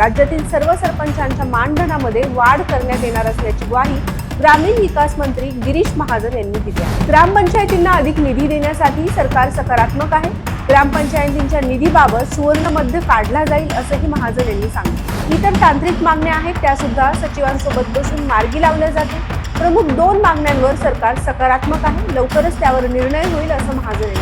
राज्यातील सर्व सरपंचांच्या मानधनामध्ये वाढ करण्यात येणार असल्याची ग्वाही ग्रामीण विकास मंत्री गिरीश महाजन यांनी दिली आहे. ग्रामपंचायतींना अधिक निधी देण्यासाठी सरकार सकारात्मक आहे. ग्रामपंचायतींच्या निधीबाबत सुवर्णमध्य काढला जाईल असंही महाजन यांनी सांगितलं. इतर तांत्रिक मागण्या आहेत त्या सुद्धा सचिवांसोबत बसून मार्गी लावल्या जातील. प्रमुख दोन मागण्यांवर सरकार सकारात्मक आहे. लवकरच त्यावर निर्णय होईल असं महाजन यांनी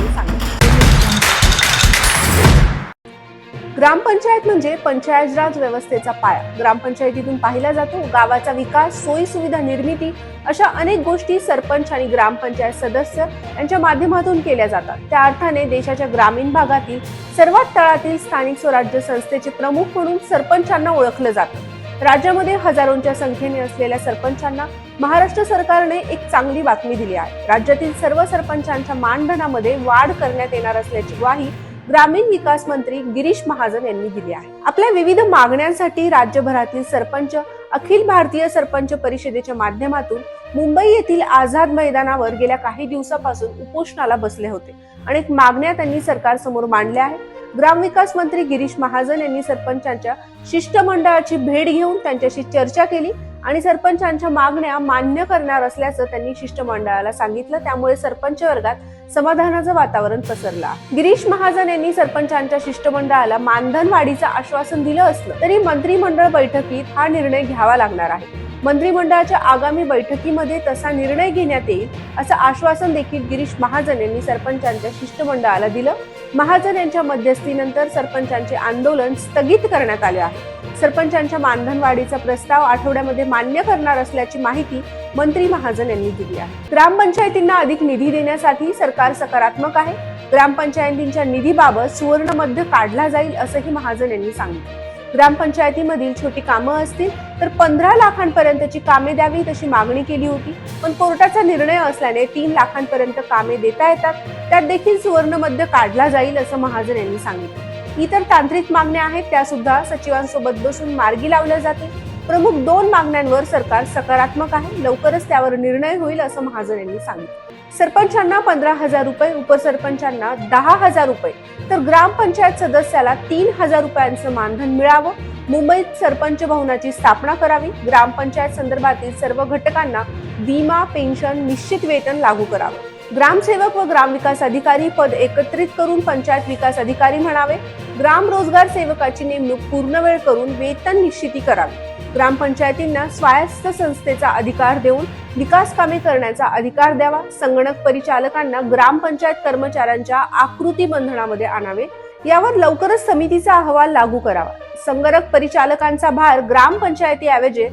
ग्रामपंचायत म्हणजे पंचायत राज व्यवस्थेचा पाया. ग्रामपंचायतीतून पाहिला जातो गावाचा विकास सोयी सुविधा निर्मिती अशा अनेक गोष्टी सरपंच आणि ग्रामपंचायत सदस्य यांच्या माध्यमातून केल्या जातात. त्या अर्थाने देशाच्या ग्रामीण भागातील सर्वात तळातील स्थानिक स्वराज्य संस्थेचे प्रमुख म्हणून सरपंचांना ओळखलं जातं. राज्यामध्ये हजारोंच्या संख्येने असलेल्या सरपंचांना महाराष्ट्र सरकारने एक चांगली बातमी दिली आहे. राज्यातील सर्व सरपंचांच्या मानधनामध्ये वाढ करण्यात येणार असल्याची ग्वाही ग्रामीण विकास मंत्री गिरीश महाजन यांनी दिली आहे. आपल्या विविध मागण्यांसाठी राज्यभरातील सरपंच अखिल भारतीय सरपंच परिषदेच्या माध्यमातून मुंबई येथील आझाद मैदानावर गेल्या काही दिवसापासून उपोषणाला बसले होते अनेक मागण्या त्यांनी सरकारसमोर मांडल्या आहेत. ग्रामविकास मंत्री गिरीश महाजन यांनी सरपंचांच्या शिष्टमंडळाची भेट घेऊन त्यांच्याशी चर्चा केली आणि सरपंचांच्या मागण्या मान्य करणार असल्याचं त्यांनी शिष्टमंडळाला सांगितलं. त्यामुळे सरपंच वर्गात समाधानाचं वातावरण पसरलं. गिरीश महाजन यांनी सरपंचांच्या शिष्टमंडळाला मानधन वाढीचं आश्वासन दिलं असलं तरी मंत्रिमंडळ बैठकीत हा निर्णय घ्यावा लागणार आहे. मंत्रिमंडळाच्या आगामी बैठकीमध्ये तसा निर्णय घेण्यात येईल असं आश्वासन देखील गिरीश महाजन यांनी सरपंचांच्या शिष्टमंडळाला दिलं. महाजन यांच्या मध्यस्थीनंतर सरपंचांचे आंदोलन स्थगित करण्यात आले आहे. सरपंचांच्या मानधन वाढीचा प्रस्ताव आठवड्यामध्ये मान्य करणार असल्याची माहिती मंत्री महाजन यांनी दिली आहे. ग्रामपंचायतींना अधिक निधी देण्यासाठी सरकार सकारात्मक आहे. ग्रामपंचायतींच्या निधीबाबत सुवर्ण मध्य काढला जाईल असंही महाजन यांनी सांगितलं. ग्रामपंचायतीमधील छोटी कामं असतील तर पंधरा लाखांपर्यंतची कामे द्यावी तशी मागणी केली होती. पण कोर्टाचा निर्णय असल्याने तीन लाखांपर्यंत कामे देता येतात. त्यात देखील सुवर्ण मध्य काढला जाईल असं महाजन यांनी सांगितलं. इतर तांत्रिक मागण्या आहेत त्या सुद्धा सचिवांसोबत बसून मार्गी लावल्या जातील. प्रमुख दोन मागण्यांवर सरकार सकारात्मक आहे. लवकरच त्यावर निर्णय होईल असं महाजन यांनी सांगितलं. सरपंचांना पंधरा हजार रुपये उपसरपंचांना दहा हजार रुपये. तर ग्रामपंचायत सदस्याला तीन हजार रुपयांचं मानधन मिळावं. मुंबईत सरपंच भवनाची स्थापना करावी. ग्रामपंचायत संदर्भातील सर्व घटकांना विमा पेन्शन निश्चित वेतन लागू करावं. ग्रामसेवक व ग्रामविकास अधिकारी पद एकत्रित करून पंचायत विकास अधिकारी म्हणावे. ग्राम रोजगार सेवकाची नेमणूक पूर्ण वेळ करून वेतन निश्चिती करावी. ग्रामपंचायतींना स्वायत्त संस्थेचा अधिकार देऊन विकास कामे करण्याचा अधिकार द्यावा संगणक परिचालकांना ग्रामपंचायत कर्मचाऱ्यांच्या आकृती बंधनामध्ये आणावे यावर लवकरच समितीचा अहवाल लागू करावा. संगणक परिचालकांचा भार ग्रामपंचायतीऐवजी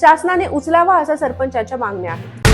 शासनाने उचलावा असा सरपंचाच्या मागण्या आहेत.